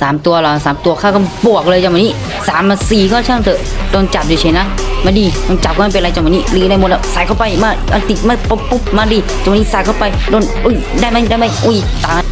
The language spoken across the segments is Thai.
สามตัวเหรอสามตัวข้าก็บวกเลยจังหวะนี้สามมาสี่ก็ช่างเถอะโดนจับอยู่เฉยนะมาดีโดนจับก็ไม่เป็นไรจังหวะนี้รีได้หมดแล้วใส่เข้าไปมาอันติดมาปุ๊บปุ๊บมาดีจังหวะนี้ใส่เข้าไปโดนอุ้ยได้ไหมได้ไหมอุ้ยตาย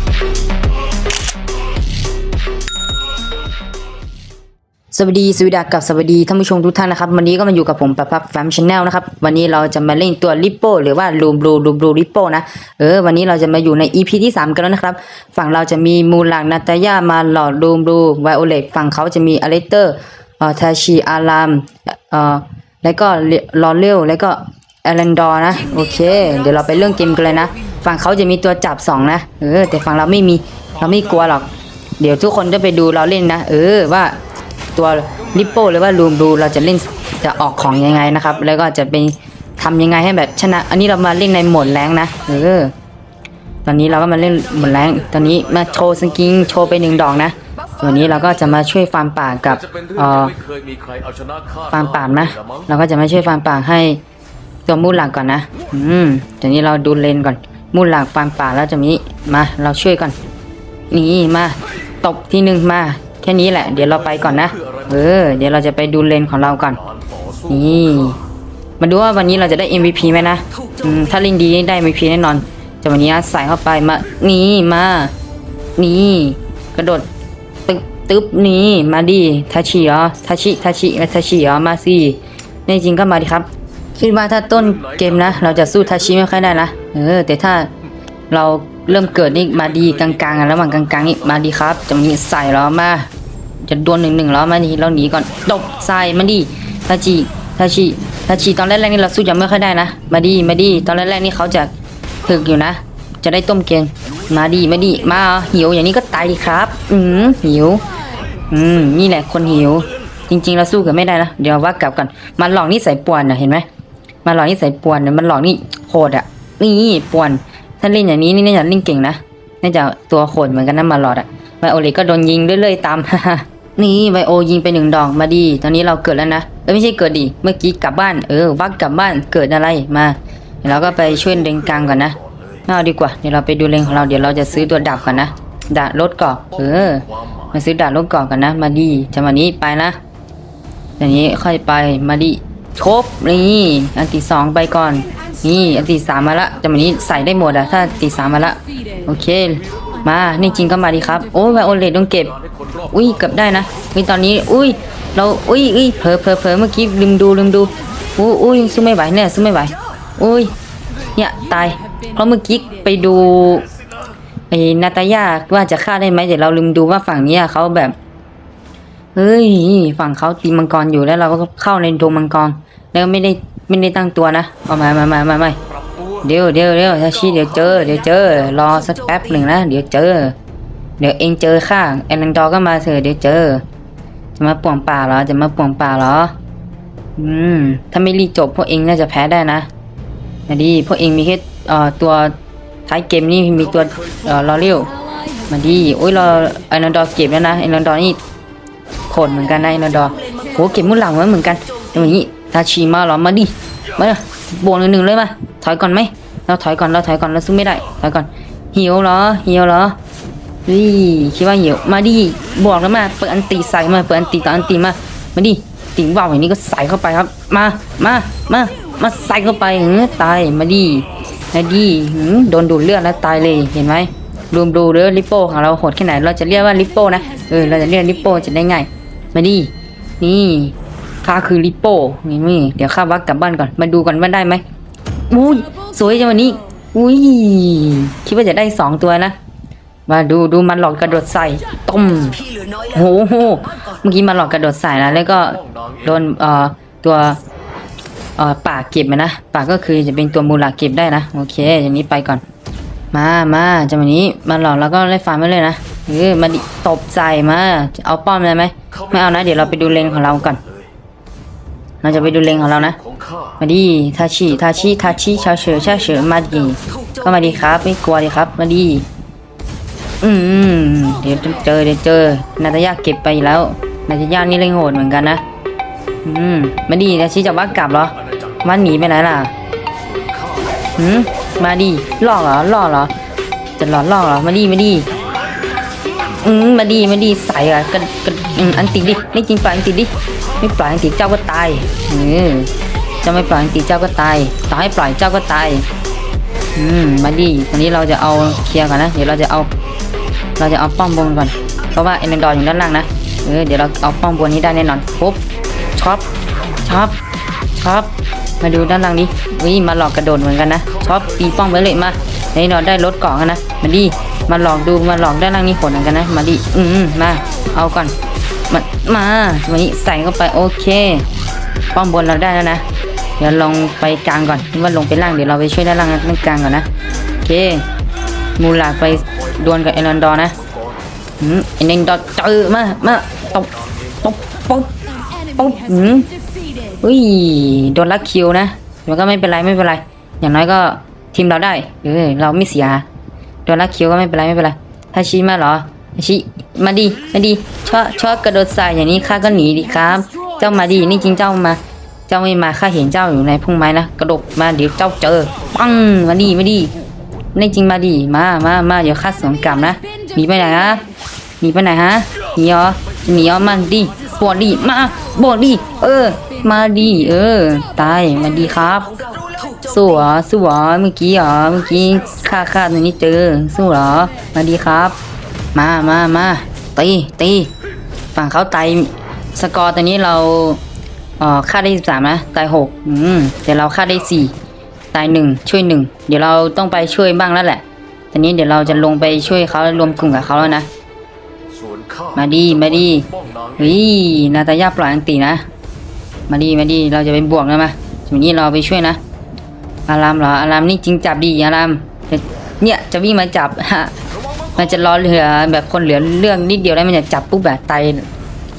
วัสดีสวัสดีกับสวัสดีท่านผู้ชมทุกท่านนะครับ วันนี้ก็มาอยู่กับผมประพับแฟมชแนลนะครับ วันนี้เราจะมาเล่นตัวลิปโปหรือว่าลูบลูลูบลูลิปโปนะเออวันนี้เราจะมาอยู่ใน EP ที่ 3 กันแล้วนะครับ ฝั่งเราจะมีมูลังนาตายามาหลอดลูบลูไวโอเลตฝั่งเขาจะมีอเลเตอร์เอ่อทาชิอารามเอ่อแล้วก็ลอเรลแล้วก็เอเลนดอร์นะโอเค เดี๋ยวเราไปเรื่องเกมกันเลยนะ ฝั่งเขาจะมีตัวจับสองนะเออแต่ฝั่งเราไม่มีเราไม่กลัวหรอก เดี๋ยวทุกคนจะไปดูเราเล่นนะ เออว่า ตัวลิปโป้หรือว่าลูมดูเราจะเล่นจะออกของยังไงนะครับ แล้วก็จะเป็นทำยังไงให้แบบชนะ อันนี้เรามาเล่นในหมดแรงนะเออตอนนี้เราก็มาเล่นหมดแรงตอนนี้มาโชว์สกิงโชว์ไปหนึ่งดอกนะวันนี้เราก็จะมาช่วยฟาร์มป่ากับอ่าฟาร์มป่านะ เราก็จะมาช่วยฟาร์มป่าให้ตัวมูลหลักก่อนนะ อืมตอนนี้เราดูเลนก่อน มูลหลักฟาร์มป่าแล้วจะมีมาเราช่วยก่อนนี่มาตบทีหนึ่งมา แค่นี้แหละ เดี๋ยวเราไปก่อนนะ เออ เดี๋ยวเราจะไปดูเลนของเราก่อน นี่ มาดูว่าวันนี้เราจะได้ MVP ไหมนะถ้าเล่นดีได้ MVP แน่นอนจะวันนี้ใส่เข้าไปมา นี่มา นี่ กระโดดตึ๊บตึ๊บนี่มาดิทาชิเหรอทาชิทาชิทาชิเหรอมาสิแน่จริงก็มาดิครับ คิดว่าถ้าต้นเกมนะ เราจะสู้ทาชิไม่ค่อยได้นะ เออ แต่ถ้าเรา เริ่มเกิดนี่มาดีกลางๆอะระหว่างกลางๆนี่มาดีครับจะมีใส่แล้วมา จะดวลหนึ่งหนึ่งแล้วมาดีเราหนีก่อนตบใส่มาดีทาชิทาชิทาชิตอนแรกๆนี่เราสู้ยังไม่ค่อยได้นะ มาดีมาดีตอนแรกๆนี่เขาจะถึกอยู่นะ จะได้ต้มเกมมาดีมาดีมาหิวอย่างนี้ก็ตายดีครับ อืมหิว อืมนี่แหละคนหิว จริง ๆ เราสู้กันไม่ได้นะเดี๋ยวว่ากลับก่อนมันหลอกนี่ใส่ป่วนนะเห็นไหมมันหลอกนี่ใส่ป่วนนะมันหลอกนี่โหดอะนี่ป่วน ถ้าเล่นอย่างนี้นี่น่าจะเล่นเก่งนะน่าจะตัวโหดเหมือนกันนะมาหลอดอะไวโอเลตก็โดนยิงเรื่อยๆตาม นี่ไวโอยิงไปหนึ่งดอกมาดี ตอนนี้เราเกิดแล้วนะเออไม่ใช่เกิดดิเมื่อกี้กลับบ้านเออวักกลับบ้านเกิดอะไรมาเดี๋ยวเราก็ไปช่วยเดงกลางก่อนนะเอาดีกว่าเดี๋ยวเราไปดูเลงของเราเดี๋ยวเราจะซื้อตัวดับก่อนนะดาบรถก่อนเออมาซื้อดาบรถก่อนกันนะ มาดีจะมานี้ไปนะอย่างนี้ค่อยไปมาดี ชบนี่อันตีสองไปก่อน นี่อันตีสามมาละจะมานี้ใส่ได้หมดอะถ้าตีสามมาละโอเค มานี่จริงก็มาดีครับ โอ้ยไวโอเลตต้องเก็บ อุ้ยเกือบได้นะอุ้ยตอนนี้ อุ้ย เราอุ้ยอุ้ยเผลอเผลอเผลอเมื่อกี้ลืมดูลืมดูอุ้ยอุ้ยสู้ไม่ไหวเนี่ยสู้ไม่ไหวอุ้ยเนี่ยตาย เพราะเมื่อกี้ไปดูไอ้นาตาย่าว่าจะฆ่าได้ไหมเดี๋ยวเราลืมดูว่าฝั่งนี้เขาแบบ เฮ้ย ฝั่งเขาตีมังกรอยู่แล้วเราก็เข้าในดงมังกร แล้วไม่ได้ไม่ได้ตั้งตัวนะเอามามามามามาเดี๋ยวเดี๋ยวเดี๋ยวทาชิเดี๋ยวเจอ เดี๋ยวเจอ รอสักแป๊บหนึ่งนะ เดี๋ยวเจอ เดี๋ยวเองเจอข้าแอนนังดอก็มาเถอะเดี๋ยวเจอ จะมาป่วงป่าเหรอ จะมาป่วงป่าเหรอ อืม ถ้าไม่รีบจบพวกเองน่าจะแพ้ได้นะมาดีพวกเองมีแค่เอ่อตัวท้ายเกมนี่มีตัวเอ่อลอเรียวมาดีโอ้ยรอแอนนังดอเก็บแล้วนะแอนนังดอนี่ คตรเหมือนกันนะแอนนดอโหเก็บมุดหลังไว้เหมือนกันอย่างนี้ทาชิมาเหรอมาดิมาบวกหนึ่งหนึ่งเลยมาถอยก่อนไหมเราถอยก่อนเราถอยก่อนเราสู้ไม่ได้ถอยก่อนหิวเหรอหิวเหรอวิคิดว่าหี่ยวมาดิบอกแล้วมาเปิดอันตีใส่มาเปิดอันตีต่ออันตีมามาดิติงว่าวอย่างนี้ก็ใส่เข้าไปครับ มามามามาใส่เข้าไปเออตายมาดิมาดิโดนดูดเลือดแล้วตายเลยเห็นไหมรวมดูเด้อลิปโป้ของเราโหดแค่ไหน เราจะเรียกว่าลิปโป้นะ เออ เราจะเรียกลิปโป้จะได้ง่าย มาดิ นี่ข้าคือลิปโป้นี่นี่เดี๋ยวข้าวักกลับบ้านก่อน มาดูก่อนว่าได้ไหมอุ้ยสวยจังวันนี้ อุ้ย คิดว่าจะได้สองตัวนะ มาดูดูมันหลอกกระโดดใส่ต้มโหโห เมื่อกี้มันหลอกกระโดดใส่นะแล้วก็โดนเอ่อตัวเอ่อปากเก็บนะ ปากก็คือจะเป็นตัวมูลาเก็บได้นะ โอเคอย่างนี้ไปก่อน มามาจะวันนี้มันหลอกแล้วก็ไล่ฟาร์มไปเลยนะ เออมาดิตบใส่มาจะเอาป้อมเลยไหมไม่เอานะ เดี๋ยวเราไปดูเลนของเราก่อนเราจะไปดูเลนของเรานะ มาดีทาชิทาชิทาชิชาเฉอชาเฉอมาดีก็มาดีครับ ไม่กลัวดีครับ มาดีอืมเดี๋ยวเจอเดี๋ยวเจอนาตายาเก็บไปแล้วนาตายานี่เล่งโหดเหมือนกันนะอืมมาดีทาชิจะว่ากลับเหรออาณาจักรวันหนีไปไหนล่ะข้าหืมมาดีล่อเหรอล่อเหรอจะหลอนล่อเหรอมาดีมาดี อืมมาดีมาดีใส่อะกันกันอืมอันติดิไม่จริงปล่อยอันติดิไม่ปล่อยอันติเจ้าก็ตายเออจะไม่ปล่อยอันติเจ้าก็ตายต่อให้ปล่อยเจ้าก็ตายอืมมาดีตอนนี้เราจะเอาเคลียร์ก่อนนะเดี๋ยวเราจะเอา เราจะเอาป้อมบนก่อนเพราะว่าเอเนดอร์อยู่ด้านล่างนะเออเดี๋ยวเราเอาป้อมบนนี้ได้แน่นอนปุ๊บช็อปช็อปช็อปมาดูด้านล่างนี้วิมาหลอกกระโดดเหมือนกันนะช็อปตีป้อมไว้เลยมาเอเนอร์ได้รถกาะกันนะมาดี มาหลอกดูมาหลอกด้านล่างนี้ผลเหมือนกันนะมาดีอืมมา เอาก่อนมามาวันนี้ใส่เข้าไปโอเค ป้อมบนเราได้แล้วนะ เดี๋ยวลองไปกลางก่อนว่าลงไปล่างเดี๋ยวเราไปช่วยด้านล่างด้านกลางก่อนนะโอเค มูลาไปดวลกับเอรันดอนะอืมเอรันดอร์เจอมามาตบตบปุ๊บปุ๊บอืมอุ้ยโดนลักคิวนะแต่ก็ไม่เป็นไรไม่เป็นไร อย่างน้อยก็ทีมเราได้เออเราไม่เสีย โดนลักคิวก็ไม่เป็นไรไม่เป็นไรฮาชิมาเหรอฮาชิมาดีมาดีชอบชอบกระโดดใส่อย่างนี้ข้าก็หนีดิครับ เจ้ามาดีนี่จริงเจ้ามา เจ้าไม่มาข้าเห็นเจ้าอยู่ในพุ่มไม้นะกระโดดมาเดี๋ยวเจ้าเจอปังมาดีมาดีนี่จริงมาดีมามามาเดี๋ยวข้าสวนกลับนะหนีไปไหนฮะหนีไปไหนฮะหนีเหรอหนีเหรอมันดีบอดดีมาบอดดีเออ มาดีเออ ตายมาดีครับ สู้เหรอสู้เหรอเมื่อกี้เหรอเมื่อกี้ข้าข้าตัวนี้เจอ สู้เหรอ มาดีครับ มามามาตีตีฝั่งเขาตายสกอร์ตอนนี้เราเอ่อค่าได้สิบสามนะตายหกอืมแต่เราค่าได้สี่ตายหนึ่งช่วยหนึ่งเดี๋ยวเราต้องไปช่วยบ้างแล้วแหละตอนนี้เดี๋ยวเราจะลงไปช่วยเขารวมกลุ่มกับเขาแล้วนะมาดีมาดีเฮ้ยนาตาย่าปล่อยอันตีนะ มาดีมาดีเราจะไปบวกนะมาทีนี้เราไปช่วยนะ อารามเหรออารามนี่จริงจับดีอารามเนี่ยจะวิ่งมาจับฮะมันจะรอเหลือแบบคนเหลือเรื่องนิดเดียวได้มันจะจับปุ๊บแบบตาย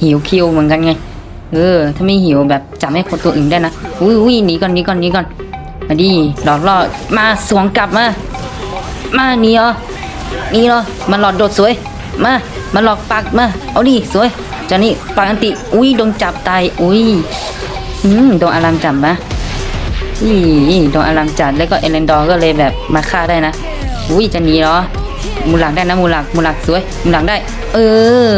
หิวคิวเหมือนกันไง เออ ถ้าไม่หิวแบบจับให้คนตัวอื่นได้นะอุ้ยอุ้ยหนีก่อนหนีก่อนหนีก่อนมาดีหลอกล่อมาสวงกลับมา มาหนีเหรอหนีเหรอมันหลอดโดดสวย มามันหลอกปากมาเอาดิสวยจานี่ปากอันติอุ้ยโดนจับตายอุ้ยอืมโดนอารามจับนะ นี่โดนอารามจัดแล้วก็เอเลนดอร์ก็เลยแบบมาฆ่าได้นะอุ้ยจะหนีเหรอมูหลักได้นะมูหลักมูหลักสวยมูหลักได้ เออ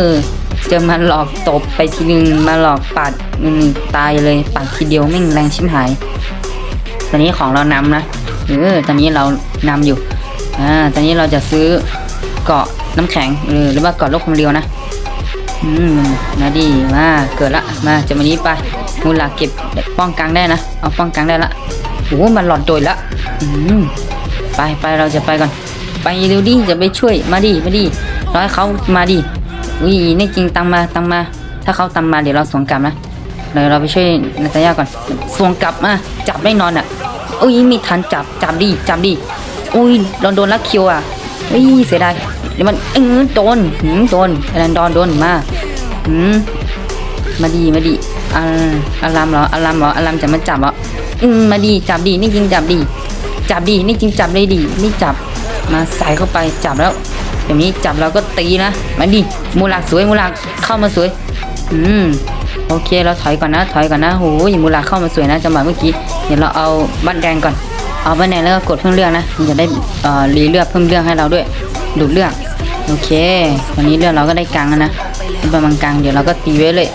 เจอมันหลอกตบไปทีนึงมาหลอกปัดอืมตายเลยปัดทีเดียวไม่งแรงชิมหาย ตอนนี้ของเรานำนะเออตอนนี้เรานำอยู่อ่าตอนนี้เราจะซื้อเกาะน้ำแข็งเออหรือว่าเกาะโลกความเร็วนะอืมนาดีมาเกิดละมาจะมานี้ไป มูลาเก็บป้องกลางได้นะ เอาป้องกลางได้ละโอ้มันหลอดโดยละอืมไปไปเราจะไปก่อน ไปเร็วดิจะไปช่วยมาดิมาดิร้อยเขามาดิอุ้ยนี่จริงตังมาตังมา ถ้าเขาตังมาเดี๋ยวเราสวนกลับนะเดี๋ยวเราไปช่วยนาตายาก่อนสวนกลับมาจับไม่นอนอะอุ้ยมีทันจับจับดิจับดิอุ้ยโดนโดนลักคิวอะอุ้ยเสียดายเดี๋ยวมันเออโดนหืมโดนอลันดอนโดนมาหืมมาดีมาดี อาอารามเหรออารามเหรออารามจะมาจับเหรออืมมาดีจับดีนี่จริงจับดี จับดีนี่จริงจับเลยดีนี่จับมาใส่เข้าไปจับแล้วเดี๋ยวนี้จับเราก็ตีนะมาดีมูลักสวยมูลักเข้ามาสวย อืมโอเคเราถอยก่อนนะ ถอยก่อนนะโหยมูลักเข้ามาสวยนะจังหวะเมื่อกี้เดี๋ยวเราเอาบ้านแดงก่อน เอาบ้านแดงแล้วก็กดเพิ่มเรื่องนะมันจะได้เอ่อรีเลือดเพิ่มเรื่องให้เราด้วย ดูดเลือดโอเควันนี้เลือดเราก็ได้กลางแล้วนะเป็นประมาณกลางเดี๋ยวเราก็ตีไว้เลย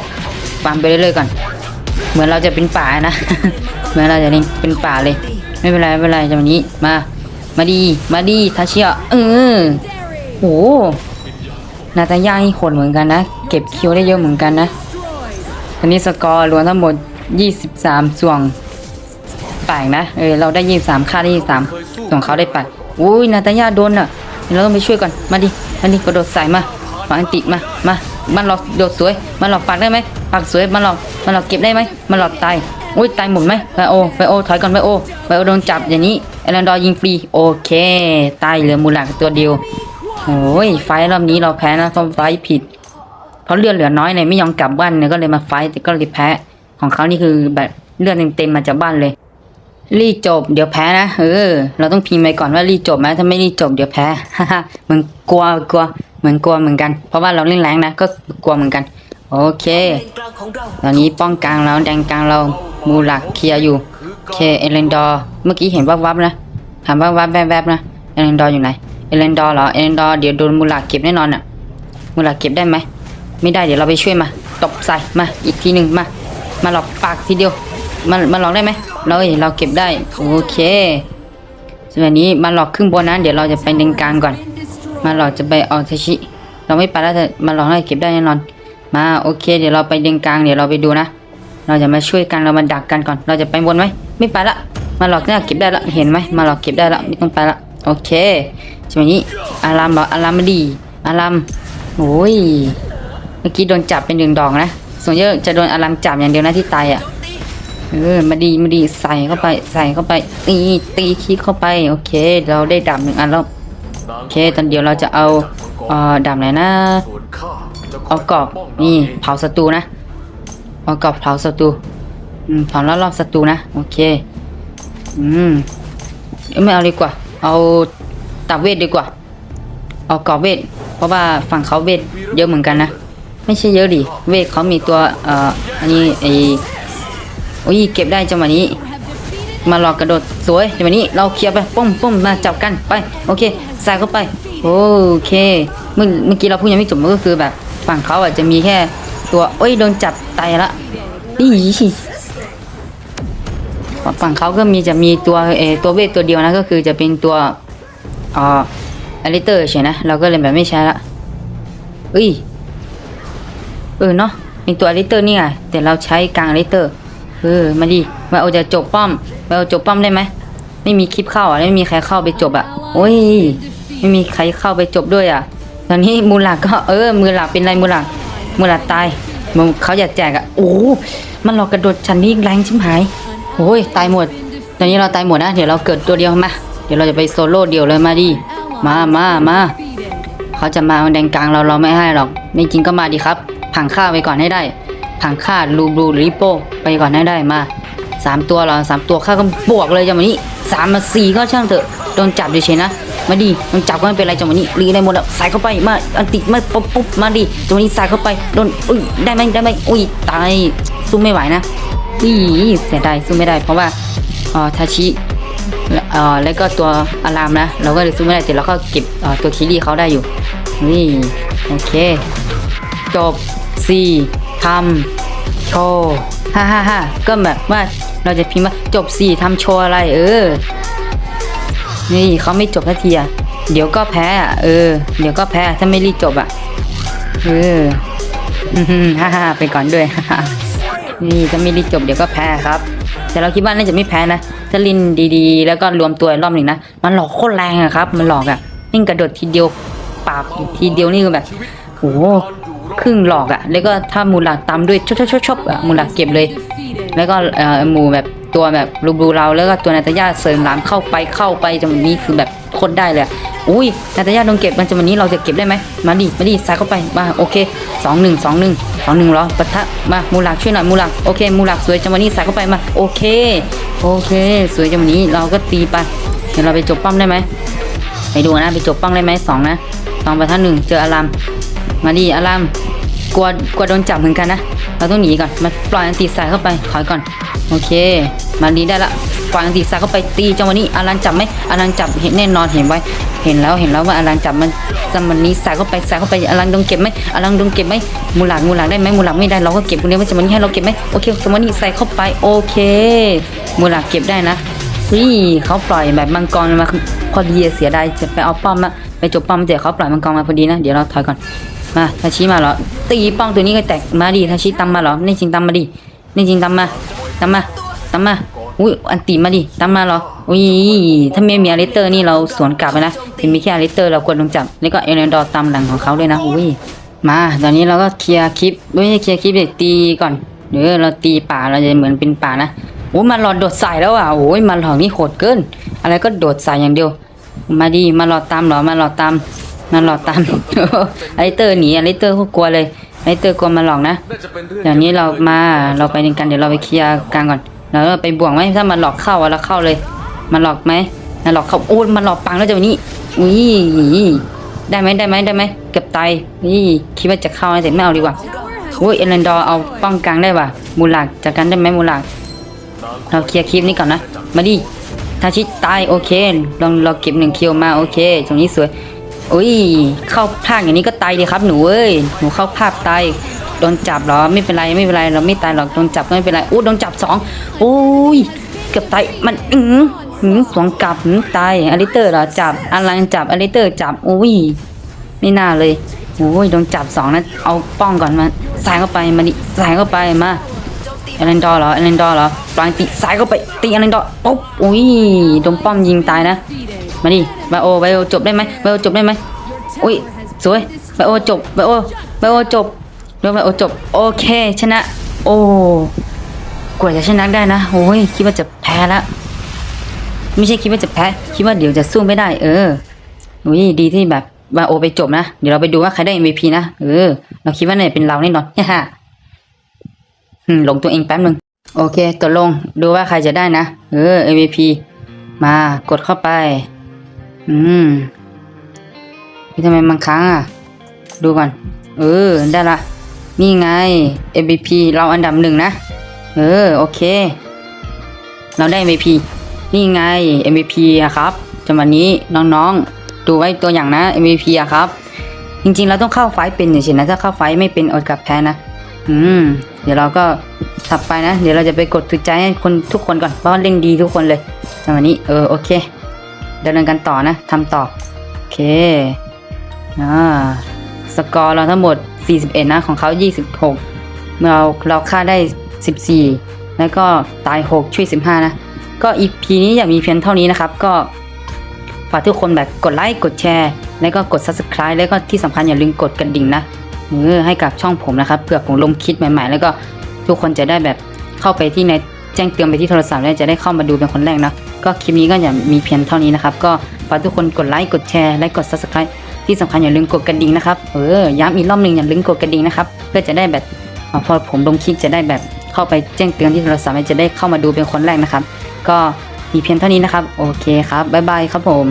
ฟาร์มไปเรื่อยๆก่อน เหมือนเราจะเป็นป่านะ เหมือนเราจะเป็นป่าเลย ไม่เป็นไรไม่เป็นไรจะวันนี้ มา มาดี มาดีทาเชียเออโหนาตาย่านี่โหดเหมือนกันนะ เก็บคิวได้เยอะเหมือนกันนะอันนี้สกอร์รวมทั้งหมด 23 ส่วงแปลกนะ เออ เราได้ 23 ค่าได้ 23 ส่วนเขาได้แปดอุ้ยนาตาย่าโดนอะเดี๋ยวเราต้องไปช่วยก่อน มาดิ มาดิ กระโดดใส่มาฝังอันติมา มา มันหลอกโดดสวย มันหลอกปากได้ไหมปากสวย มันหลอก มันหลอกเก็บได้ไหม มันหลอกตาย อุ้ยตายหมดไหมไบโอไบโอถอยก่อนไบโอไบโอโดนจับอย่างนี้เอรันดอยิงฟรีโอเค ตายเหลือมูลหลักตัวเดียวโอ้ยไฟรอบนี้เราแพ้นะเพราะไฟผิด เพราะเลือดเหลือน้อยเนี่ยไม่ยอมกลับบ้านเนี่ยก็เลยมาไฟแต่ก็เลยแพ้ ของเขานี่คือแบบเลือดเต็มๆมาจากบ้านเลยรีจบเดี๋ยวแพ้นะเออ เราต้องพิมพ์ไปก่อนว่ารีจบไหมถ้าไม่รีจบเดี๋ยวแพ้ฮ่าฮ่ามือนกลัวกลัว เหมือนกลัวเหมือนกัน เพราะว่าเราเล่นแรงนะก็กลัวเหมือนกัน โอเค ตอนนี้ป้องกลางเราแดงกลางเรามูหลักเคลียร์อยู่เคเอเลนดอร์เมื่อกี้เห็นวับวับนะถามว่าวับแวบๆนะเอเลนดอร์อยู่ไหนเอเลนดอร์เหรอเอเลนดอร์เดี๋ยวโดนมูหลักเก็บแน่นอนอะมูลาเก็บได้ไหมไม่ได้เดี๋ยวเราไปช่วยมาตบใส่มาอีกทีหนึ่งมามาหลอกปากทีเดียวมามาหลอกได้ไหมเราเราเก็บได้โอเคส่วนนี้มาหลอกครึ่งบนนั้นเดี๋ยวเราจะไปเลนกลางก่อน มาหลอกจะไปเอาเทชิ เราไม่ไปแล้วแต่มาหลอกให้เก็บได้แน่นอน มาโอเค เดี๋ยวเราไปเลนกลางเดี๋ยวเราไปดูนะ เราจะมาช่วยกันเรามาดักกันก่อน เราจะไปบนไหมไม่ไปละ มาหลอกเนี่ยเก็บได้ละเห็นไหมมาหลอกเก็บได้ละไม่ต้องไปละโอเคช่วงนี้อารามหรออารามมาดี อารามโอ้ยเมื่อกี้โดนจับเป็นหนึ่งดอกนะ ส่วนเยอะจะโดนอารามจับอย่างเดียวนะที่ตายอะเออมาดีมาดีใส่เข้าไปใส่เข้าไปตีตีคีเข้าไป โอเค เราได้ดาบหนึ่งอันแล้วนาง โอเคตอนเดียวเราจะเอาเอ่อดาบไหนนะ เอากรอบนี่เผาศัตรูนะ เอากรอบเผาศัตรูอืมเผารอบศัตรูนะ โอเค อืมเอ้ยไม่เอาดีกว่า เอาตับเวทดีกว่า เอากรอบเวท เพราะว่าฝั่งเขาเวทเยอะเหมือนกันนะ ไม่ใช่เยอะดิ เวทเขามีตัว เอ่อ อันนี้ไอโอ้ยเก็บได้จังหวะนี้ มาหลอกกระโดดสวยจังหวนี้เราเคลียร์ไปปุ้มปุ้มมาจับกันไปโอเคใส่เข้าไปโอเคเมื่อเมื่อกี้เราพูดยังไม่จบมันก็คือแบบฝั่งเขาอาจจะมีแค่ตัวโอ้ยโดนจับตายละนี่ฝั่งเขาก็มีจะมีตัวเอตัวเวทตัวเดียวนะก็คือจะเป็นตัวอ่าอลิเตอร์เฉยนะเราก็เลยแบบไม่ใช้ละเอ้ยเออเนาะมีตัวอลิเตอร์นี่ไงแต่เราใช้กลางอลิเตอร์เออมาดิ มาเอาจะจบป้อมมาเอาจบป้อมได้ไหมไม่มีคลิปเข้าอะไม่มีใครเข้าไปจบอะโอ้ยไม่มีใครเข้าไปจบด้วยอะ ตอนนี้มูลหลักก็เออมือหลักเป็นไรมือหลักมือหลักตายมึงเขาอยากแจกอะโอ้มันหลอกกระโดดชันนี่แรงชิบหายโอ้ยตายหมด ตอนนี้เราตายหมดนะเดี๋ยวเราเกิดตัวเดียวมาเดี๋ยวเราจะไปโซโล่เดียวเลยมาดิมามามาเขาจะมาแดงกลางเราเราไม่ให้หรอกไม่จริงก็มาดีครับผังค่าไปก่อนให้ได้ผังค่าลูบลูหรือลิโป้ไปก่อนให้ได้มา สามตัวเหรอสามตัวข้าก็บวกเลยจังหวะนี้สามมาสี่ก็ช่างเถอะโดนจับเฉยๆนะมาดีโดนจับก็ไม่เป็นไรจังหวะนี้รีได้หมดแล้วใส่เข้าไปมาอันติมาปุ๊บปุ๊บมาดีจังหวะนี้ใส่เข้าไปโดนอุ้ยได้ไหมได้ไหมอุ้ยตายสู้ไม่ไหวนะอีเสียดายสู้ไม่ได้ เพราะว่าอ่อทาชิเอ่อแล้วก็ตัวอารามนะ เราก็เลยซื้ไม่ได้แต่เราก็เก็บอ่อตัวคิรี่เขาได้อยู่นี่โอเค จบสี่ทำโชว์ฮ่าฮ่าฮ่าก็แบบว่า เราจะพิมพ์ว่าจบสี่ทำโชว์อะไร เออ นี่เขาไม่จบทันทีอะเดี๋ยวก็แพ้อะเออ เดี๋ยวก็แพ้ถ้าไม่รีบจบอะ เออฮ่าฮ่าไปก่อนด้วย นี่ถ้าไม่รีบจบเดี๋ยวก็แพ้ครับ แต่เราคิดว่าน่าจะไม่แพ้นะถ้าลินดีๆ แล้วก็รวมตัวรอบหนึ่งนะ มันหลอกโคตรแรงอะครับ มันหลอกอะนิ่งกระโดดทีเดียวปาบทีเดียวนี่คือแบบโอ้โหครึ่งหลอกอะแล้วก็ถ้ามูลหลักตามด้วยชบชบชบชบอะมูลหลักเก็บเลย แล้วก็เอ่อหมูแบบตัวแบบรูบูเราแล้วก็ตัวนาตาญาเสริมหลังเข้าไปเข้าไปจังหวะนี้คือแบบโคตรได้เลยอุ้ยนาตาญาโดนเก็บมันจังหวะนี้เราจะเก็บได้ไหมมาดิมาดิใส่เข้าไปมาโอเคสองหนึ่งสองหนึ่งสองหนึ่งหรอปะทะมามูลักช่วยหน่อยมูลักโอเคมูลักสวยจังหวะนี้ใส่เข้าไปมาโอเค โอเค สวยจังหวะนี้เราก็ตีไปเดี๋ยวเราไปจบป้อมได้ไหมไปดูนะไปจบป้อมได้ไหมสองนะสองปะทัดหนึ่งเจออารามมาดิอาราม กลัวกลัวโดนจับเหมือนกันนะ เราต้องหนีก่อน มาปล่อยอันตีสายเข้าไป ถอยก่อน โอเค มาดีได้ละปล่อยอันตีสายเข้าไปตีจังหวะนี้อารันจับไหมอารันจับเห็นแน่นอนเห็นไว้ เห็นแล้วเห็นแล้วว่าอารันจับมันจังหวะนี้สายเข้าไปสายเข้าไปอารันโดนเก็บไหมอารันโดนเก็บไหมมูหลักมูหลักได้ไหมมูหลักไม่ได้เราก็เก็บคนเดียวไม่จังหวะนี้ให้เราเก็บไหมโอเคจังหวะนี้ใส่เข้าไปโอเคมูหลักเก็บได้นะนี่เขาปล่อยแบบมังกรมาพอดีเสียดายจะไปเอาป้อมมาไปจบป้อมแต่เขาปล่อยมังกรมาพอดีนะเดี๋ยวเราถอยก่อน มาทาชิมาเหรอตีป้องตัวนี้ก็แตกมาดิทาชิตามมาเหรอนี่จริงตามมาดินี่จริงตามมาตามมาตามมาอุ้ยอันตีมาดิตามมาเหรออุ้ยถ้าไม่มีอาริเตอร์นี่เราสวนกลับนะถึงมีแค่อาริเตอร์เราควรต้องจับแล้วก็เอเลนดอร์ตามหลังของเขาด้วยนะอุ้ยมาตอนนี้เราก็เคลียร์คลิปไม่ใช่เคลียร์คลิปเดี๋ยวตีก่อนเดี๋ยวเราตีป่าเราจะเหมือนเป็นป่านะโอ้ยมันหลอดโดดใส่แล้วอะโอ้ยมันหลอดนี่โหดเกิน อะไรก็โดดใส่อย่างเดียว มาดีมาหลอดตามหรอมาหลอดตาม มันหลอกตาม ไอเตอร์หนีไอเตอร์เขากลัวเลยไอเตอร์กลัวมันหลอกนะน่าจะเป็นเรื่องเดี๋ยวนี้เรามาเราไปด้วยกันเดี๋ยวเราไปเคลียร์กลางก่อนแล้วเราไปบ่วงไหมถ้ามันหลอกเข้าอะเราเข้าเลย มันหลอกไหมมันหลอกเข้าโอ้มันหลอกปังแล้วจังหวนี้อุ้ยได้ไหมได้ไหมได้ไหมเกือบตายนี่คิดว่าจะเข้านะแต่ไม่เอาดีกว่าโอ้ยเอเลนดอร์เอาป้องกลางได้ว่ะมูลากจากกันได้ไหมมูลากเราเคลียร์คลิปนี้ก่อนนะ มาดิทาชิตายโอเคลองเราเก็บหนึ่งคิวมาโอเค ตรงนี้สวย อุ้ย เข้าภาคอย่างนี้ก็ตายดีครับหนูเอ้ยหนูเข้าภาคตายโดนจับหรอไม่เป็นไรไม่เป็นไรเราไม่ตายหรอกโดนจับก็ไม่เป็นไรอู้โดนจับสองโอ้ยเกือบตายมันอือหือสวงกลับตายอลิเตอร์เหรอจับอลังจับอลิเตอร์จับอุ้ยไม่น่าเลยโอ้ยโดนจับสองนะเอาป้องก่อนมาใส่เข้าไปมาดิใส่เข้าไปมาเอเลนดอร์เหรอเอเลนดอร์เหรอปลายตีใส่เข้าไปตีเอเลนดอร์ปุ๊บอุ้ยโดนป้อมยิงตายนะ มาดิไบโอไบโอจบได้ไหมไบโอจบได้ไหมอุ้ยสวยไบโอจบไบโอไบโอจบเรื่องไบโอจบโอเคชนะ โอ้กว่าจะชนะได้นะโอ้ยคิดว่าจะแพ้ละไม่ใช่คิดว่าจะแพ้คิดว่าเดี๋ยวจะสู้ไม่ได้ เอออุ้ยดีที่แบบวาโอไปจบนะเดี๋ยวเราไปดูว่าใครได้ MVP นะเออเราคิดว่าเนี่ยเป็นเราแน่นอนฮ่าหลงตัวเองแป๊บหนึ่งโอเคตกลงดูว่าใครจะได้นะ เออ MVP มากดเข้าไป อืมนี่ทำไมมันค้างอะ ดูก่อน เออ ได้ละ นี่ไง MVP เราอันดับหนึ่งนะ เออ โอเค เราได้ MVP นี่ไง MVP อะครับจังหวะนี้น้องๆ ดูไว้ตัวอย่างนะ MVP อะครับ จริงๆ เราต้องเข้าไฟท์เป็นเฉยๆนะ ถ้าเข้าไฟท์ไม่เป็นอดกับแพ้นะ อืม เดี๋ยวเราก็ถัดไปนะ เดี๋ยวเราจะไปกดถูกใจให้คนทุกคนก่อน เพราะว่าเล่นดีทุกคนเลยจังหวะนี้ เออ โอเค ดำเนินการต่อนะทำต่อ โอเคอ่าสกอร์เราทั้งหมด 41 นะ ของเขา 26เราเราฆ่าได้ 14 แล้วก็ตาย 6 ช่วย 15 นะ ก็ EP นี้อยากมีเพียงเท่านี้นะครับ ก็ฝากทุกคนแบบกดไลค์ กดแชร์ แล้วก็กด Subscribe แล้วก็ที่สำคัญอย่าลืมกดกระดิ่งนะเออให้กับช่องผมนะครับเผื่อผมลงคลิปใหม่ ๆ แล้วก็ทุกคนจะได้แบบเข้าไปที่ในแจ้งเตือนไปที่โทรศัพท์แล้วจะได้เข้ามาดูเป็นคนแรกนะ ก็คลิปนี้ก็อย่ามีเพียงเท่านี้นะครับ ก็ฝากทุกคนกดไลค์กดแชร์และกด Subscribe ที่สำคัญอย่าลืมกดกระดิ่งนะครับ เออ ย้ำอีกรอบหนึ่งอย่าลืมกดกระดิ่งนะครับ เพื่อจะได้แบบพอผมลงคลิปจะได้แบบเข้าไปแจ้งเตือนที่โทรศัพท์จะได้เข้ามาดูเป็นคนแรกนะครับ ก็มีเพียงเท่านี้นะครับ โอเคครับ บ๊ายบายครับผม